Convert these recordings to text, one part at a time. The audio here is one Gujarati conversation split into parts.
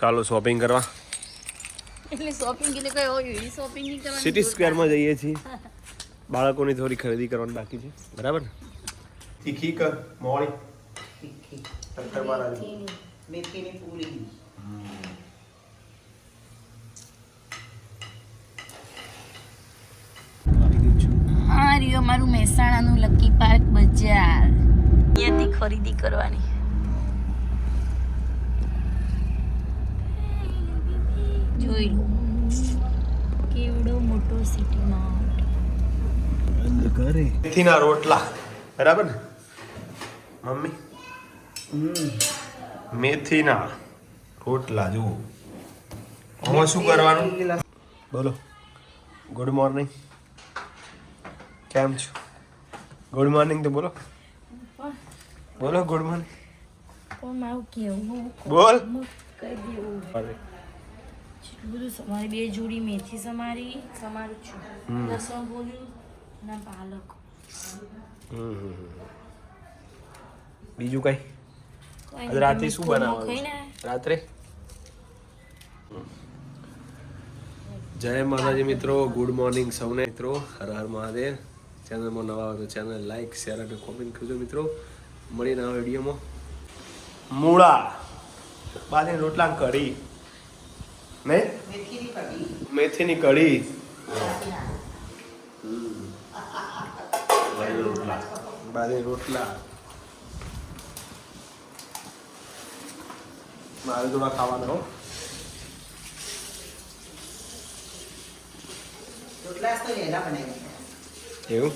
ચાલો શોપિંગ કરવા. એટલે શોપિંગ એટલે કઈ હોય એવી શોપિંગ નહીં કરવાની સિટી સ્ક્વેરમાં જઈએ છીએ. બાળકોની થોડી ખરીદી કરવાની બાકી છે. બરાબર ને? તીખી કર મોળી. મેથીની મેથીની પૂરી. આ રહ્યો મહેસાણાનું લકી પાર્ક બજાર. અહીંયાથી ખરીદી કરવાની. જોઈ લો. કેવડો મોટો સિટી માર્ટ મેથીના રોટલા. બરાબર ને? મમ્મી? મેથીના રોટલા જુઓ. આમાં શું કરવાનું? બોલો. ગુડ મોર્નિંગ કેમ છો? ગુડ મોર્નિંગ તો બોલો. બોલો ગુડ મોર્નિંગ બોલ. કહી દેવું? બધું સમારી બે જોડી મેથી સમારી સમારું છું. લસણ બોલ્યું ના પાલક. બીજું કઈ? રાત્રે આજ રાતે શું બનાવવાનું રાત્રે? જય માતાજી મિત્રો ગુડ મોર્નિંગ સૌને. મિત્રો હર હર મહાદેવ. ચેનલમાં નવા આવે તો ચેનલ લાઈક શેર અને કોમેન્ટ કરજો મિત્રો. મળીએ નવા વિડીયોમાં. મૂળા. બાજરી રોટલા કરી કઢી. નહીં મેથીની કઢી. મેથીની રોટલા. મારે થોડા ખાવાના હો. એવું?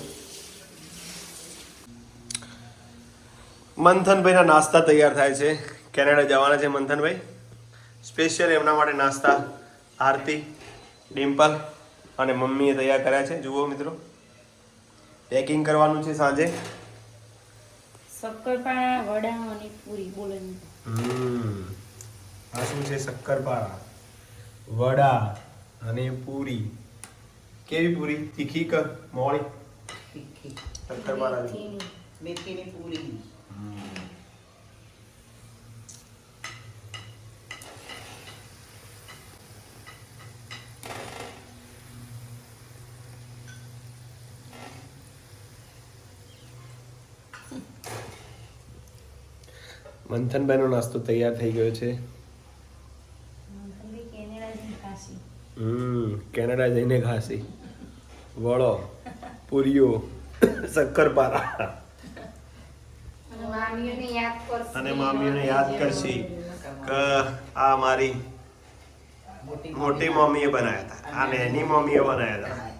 મંથનભાઈના નાસ્તા તૈયાર થાય છે. કેનેડા જવાના છે મંથનભાઈ? સ્પેશિયલ એમના માટે નાસ્તા આરતી ડિમ્પલ અને મમ્મીએ તૈયાર કર્યા છે. જુઓ મિત્રો પેકિંગ કરવાનું છે સાંજે. શક્કરપારા વડા અને પૂરી બોલે હમ. આ શું છે શક્કરપારા વડા અને પૂરી. કેવી પૂરી? તીખી કે મોળી? તીખી. શક્કરપારા મેથીની પૂરી. મંથનભાઈનો નાસ્તો તૈયાર થઈ ગયો છે. હમ કેનેડા જઈને ખાસી વળો પૂરીઓ શક્કરપારા. મામીઓને યાદ કરશે. અને મામીઓને યાદ કરશી કે આ મારી મોટી મમ્મીએ બનાવ્યા હતા. આ નેની મમ્મીએ બનાવ્યા હતા.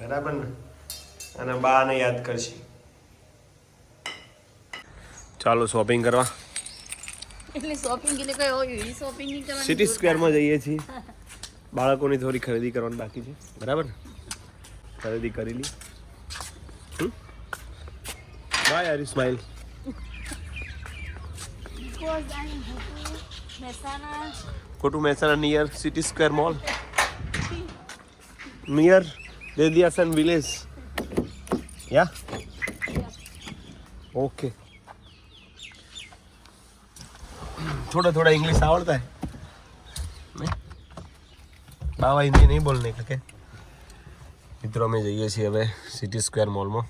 બરાબર ને? અને બાને યાદ કરશી. ચાલો શોપિંગ કરવા. એટલે શોપિંગ એટલે કઈ હોય શોપિંગ નહીં કરવાની સિટી સ્ક્વેરમાં જઈએ છીએ. બાળકોની થોડી ખરીદી કરવાની બાકી છે. બરાબર ખરીદી કરી લી. બાય આર મહેસાણા ખોટું Mehsana near city square mall near Dediyasan village યા ओके थोड़ा थोड़ा इंग्लिश आवड़ता है नहीं? बाबा हिंदी नहीं बोलने का क्या મિત્રો અમે જઈએ છીએ હવે સિટી સ્ક્વેર મોલમાં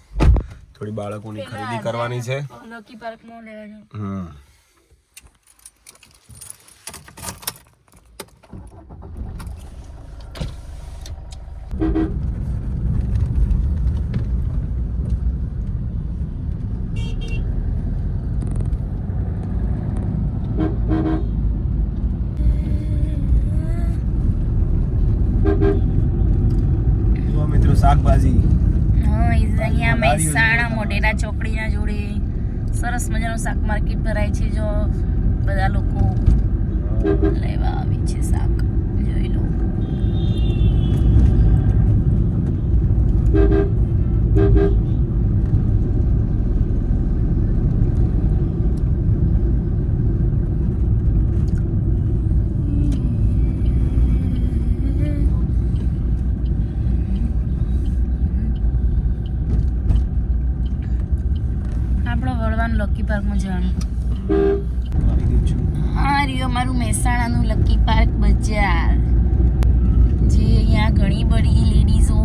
થોડી બાળકોની ખરીદી કરવાની છે લકી પાર્કમાં લેવાનું હમ શાકભાજી. અહીંયા મહેસાણા મોઢેરા ચોકડીના જોડે સરસ મજાનું શાક માર્કેટ ભરાય છે જો બધા લોકો લેવા આવે છે શાક જોઈ લો આપણે વળવાનું લકી પાર્કમાં જવાનું. હા રહ્યો અમારું મહેસાણાનું લકી પાર્ક બજાર. જે અહીંયા ઘણી બધી લેડીઝો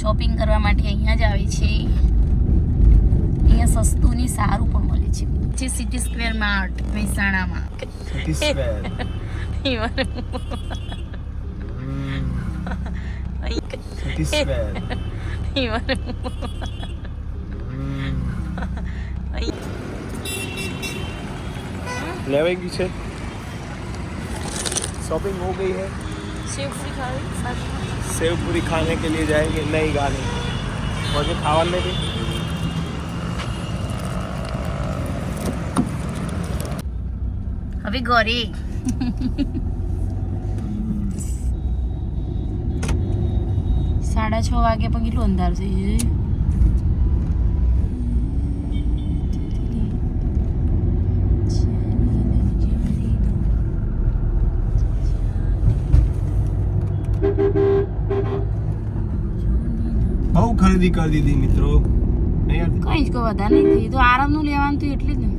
શોપિંગ કરવા માટે અહીંયા જ આવે છે. અહીંયા સસ્તું ને સારું પણ મળે છે. જે સિટી સ્ક્વેર માર્ટ મહેસાણામાં. लेवे की છે शॉपिंग हो गई है સેવપુરી ખાવી सेव पूरी खाने के लिए जाएंगे नई गाड़ी मुझे खावा ले दी હવે ઘરે સાડા છ વાગે પણ કેટલું અંધાર થઈ જાય બહુ ખરીદી કરી દીધી મિત્રો. કઈ જ વધારે નહીં થઈ. તો આરામનું લેવાનું તો એટલે જ ને.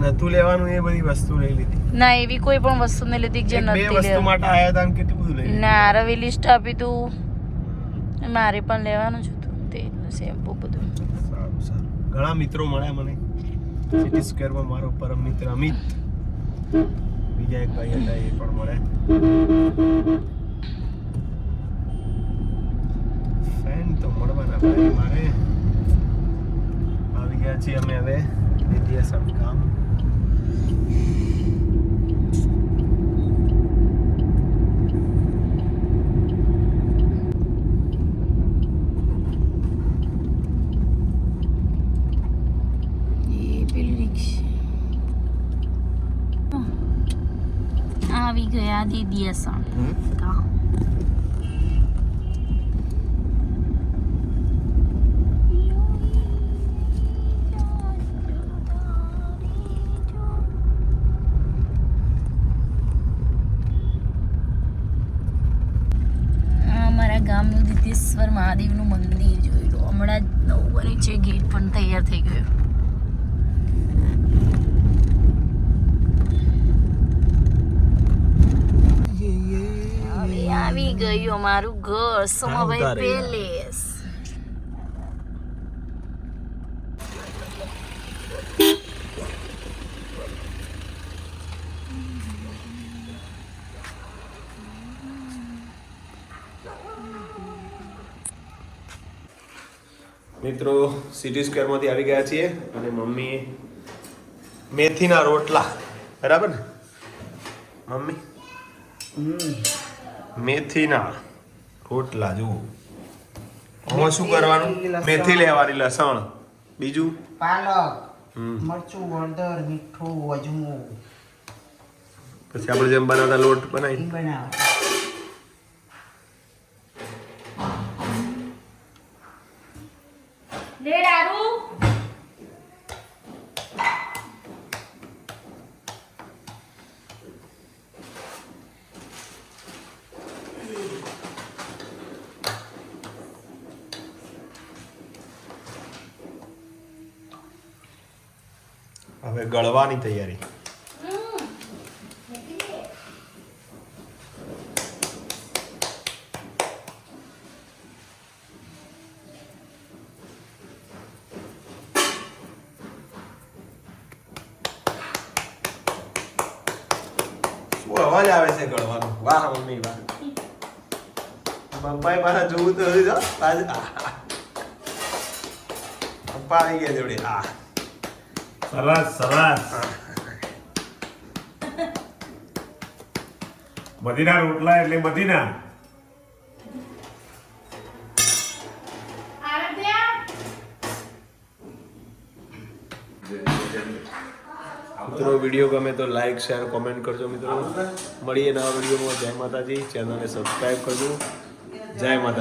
નતું લેવાનું એ બધી વસ્તુ લઈ લીધી. ના એવી કોઈ પણ વસ્તુ નહીં લીધી જે બે નથી વસ્તુ માટે આયા હતા કેટલું બધું લઈ ના રવિ લિસ્ટ આપી તું મારે પણ લેવાનું જ હતું. તે શેમ્પુ બધું. સારું સારું. ઘણા મિત્રો મળ્યા મને. સિટી સ્ક્વેરમાં મારો પરમ મિત્ર અમિત. બીજા એક ભાઈ હતા એ પણ મળે. ફેન તો મળવાના ભાઈ મારે. આવી ગયા છીએ અમે હવે. વિદ્યાસમ કામ. ગયા દીદી અસણ કા આ અમારા ગામનું દિતેશ્વર મહાદેવનું મંદિર જોઈ લો. હમણાં જ નવું છે ગેટ પણ તૈયાર થઈ ગયો હવે આવી ગયું અમારું ઘર સોમાભાઈ. પેલેસ. મિત્રો સિટી સ્ક્વેરમાંથી આવી ગયા છીએ અને મમ્મી મેથીના રોટલા. બરાબર ને? મમ્મી? મેથીના રોટલા જુઓ. આમાં શું કરવાનું? મેથી લેવાની લસણ. બીજું? પાલક મરચું હળદર મીઠું અજમું પછી આપણે જેમ બનાવતા લોટ બનાવી. બનાવ લે હવે ગળવાની તૈયારી. અવાજ આવે છે ગળવાનો? વાહ, મમ્મી, વાહ. પપ્પાએ પાછા જોવું તો હજી પપ્પા આવી ગયા જોડે. આ સરસ સરસ મદીના રોટલા એટલે મદીના મિત્રો વીડિયો ગમે તો લાઈક શેર કોમેન્ટ કરજો મિત્રો. મળીએ નવા વિડીયોમાં જય માતાજી. ચેનલને સબસ્ક્રાઈબ કરજો. જય માતા